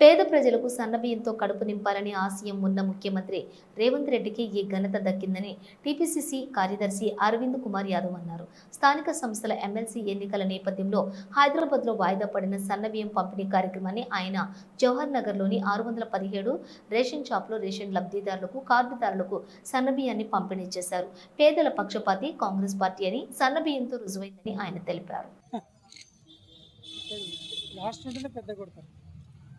పేద ప్రజలకు సన్నబియ్యంతో కడుపు నింపాలని ఆశయం ఉన్న ముఖ్యమంత్రి రేవంత్ రెడ్డికి ఈ ఘనత దక్కిందని టీపీసీసీ కార్యదర్శి అరవింద్ కుమార్ యాదవ్ అన్నారు. స్థానిక సంస్థల ఎమ్మెల్సీ ఎన్నికల నేపథ్యంలో హైదరాబాద్లో వాయిదా పడిన సన్నబియ్యం పంపిణీ కార్యక్రమాన్ని ఆయన జవహర్ నగర్లోని ఆరు వందల పదిహేడు రేషన్ షాప్లో రేషన్ లబ్ధిదారులకు కార్డుదారులకు సన్నబియ్యాన్ని పంపిణీ చేశారు. పేదల పక్షపాతి కాంగ్రెస్ పార్టీ అని సన్నబియ్యంతో రుజువైందని ఆయన తెలిపారు. లాస్ట్ పెద్ద కొడతారు.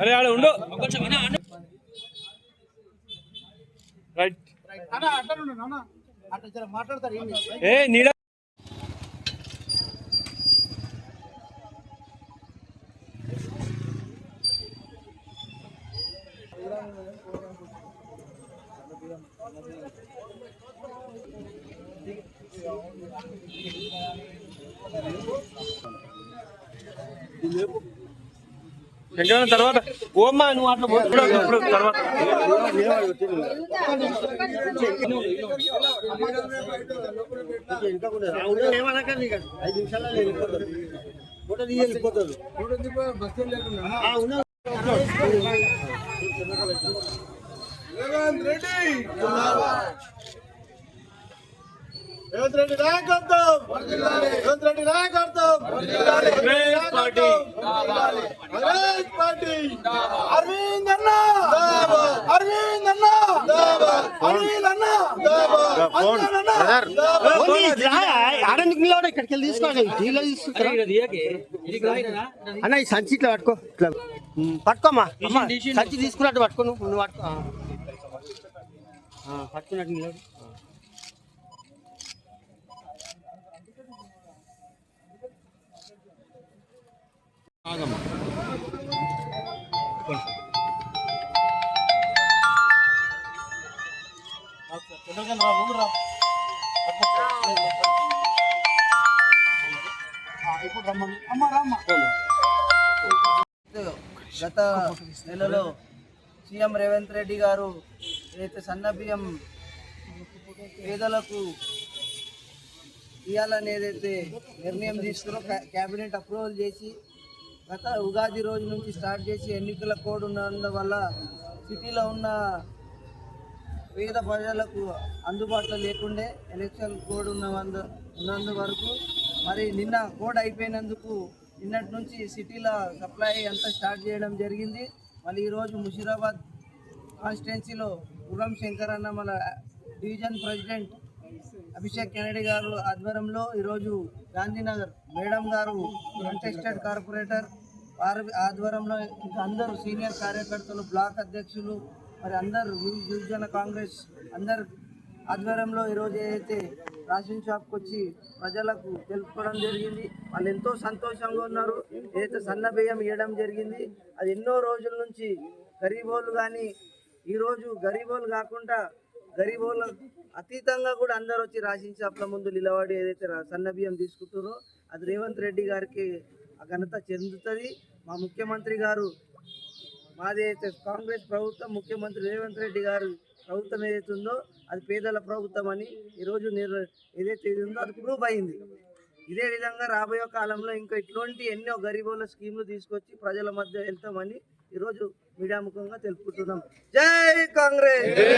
అరే ఆడ ఉండు. రైట్. అన్న అట్లా ఉండు అన్న అట్లా జర మాట్లాడతారు ఏంటి? ఏ నీడ శంకరన్న తర్వాత ఓమ్మా నువ్వు అట్లా. ఇప్పుడు తర్వాత. రేవంత్ రెడ్డి రేవంత్ రెడ్డి నాయకత్వం రేవంత్ రెడ్డి నాయకత్వం కాంగ్రెస్ పార్టీ. కాంగ్రెస్ పార్టీ అరవింద్ అన్న. అరవింద్ అరవింద్ ఇక్కడికి వెళ్ళి తీసుకోండి. టీలో తీసుకుంటారా? అన్న ఈ సంచి ఇట్లా పట్టుకో. ఇట్లా. పట్టుకోమ్మా. అమ్మ సంచి తీసుకున్నట్టు పట్టుకో నువ్వు. నువ్వు పట్టుకో. పట్టుకున్నట్టు నిలబడి ఆ. ఇప్పుడు రమ్మని అమ్మ రమ్మ గత నెలలో సీఎం రేవంత్ రెడ్డి గారు ఏదైతే సన్న బియ్యం పేదలకు ఇవ్వాలని ఏదైతే నిర్ణయం తీసుకున్నారో క్యాబినెట్ అప్రూవల్ చేసి గత ఉగాది రోజు నుంచి స్టార్ట్ చేసి ఎన్నికల కోడ్ ఉన్నందువల్ల సిటీలో ఉన్న పేద ప్రజలకు అందుబాటులో లేకుండే ఎలక్షన్ కోడ్ ఉన్నందు ఉన్నందు వరకు మరి నిన్న కోడ్ అయిపోయినందుకు నిన్నటి నుంచి సిటీలో సప్లై అంతా స్టార్ట్ చేయడం జరిగింది. మళ్ళీ ఈరోజు ముషీరాబాద్ కాన్స్టిట్యున్సీలో గుర్రం శంకర్ అన్న మన డివిజన్ ప్రెసిడెంట్ అభిషేక్ కెనడి గారు ఆధ్వర్యంలో ఈరోజు గాంధీనగర్ మేడం గారు కంటెస్టెడ్ కార్పొరేటర్ వారి ఆధ్వర్యంలో ఇంకా అందరూ సీనియర్ కార్యకర్తలు బ్లాక్ అధ్యక్షులు మరి అందరు గిరిజన కాంగ్రెస్ అందరు ఆధ్వర్యంలో ఈరోజు ఏదైతే రాషన్ షాప్కి వచ్చి ప్రజలకు తెలుపుకోవడం జరిగింది. వాళ్ళు ఎంతో సంతోషంగా ఉన్నారు. ఏదైతే సన్న బియ్యం ఇవ్వడం జరిగింది. అది ఎన్నో రోజుల నుంచి గరీబోళ్ళు కానీ ఈరోజు గరీబోళ్ళు కాకుండా గరీబ్ అతీతంగా కూడా అందరు వచ్చి రేషన్ షాప్ల ముందు నిలబడి ఏదైతే రా- సన్న బియ్యం తీసుకుంటారో అది రేవంత్ రెడ్డి గారికి ఆ ఘనత చెందుతుంది. మా ముఖ్యమంత్రి గారు మాది అయితే కాంగ్రెస్ ప్రభుత్వం ముఖ్యమంత్రి రేవంత్ రెడ్డి గారు ప్రభుత్వం ఏదైతే ఉందో అది పేదల ప్రభుత్వం అని ఈరోజు నిర్ ఏదైతే ఇది ఉందో అది ప్రూవ్ అయింది. ఇదే విధంగా రాబోయే కాలంలో ఇంకా ఇటువంటి ఎన్నో గరీబుల స్కీములు తీసుకొచ్చి ప్రజల మధ్య వెళ్తామని ఈరోజు మీడియా ముఖంగా తెలుపుకుంటున్నాం. జై కాంగ్రెస్!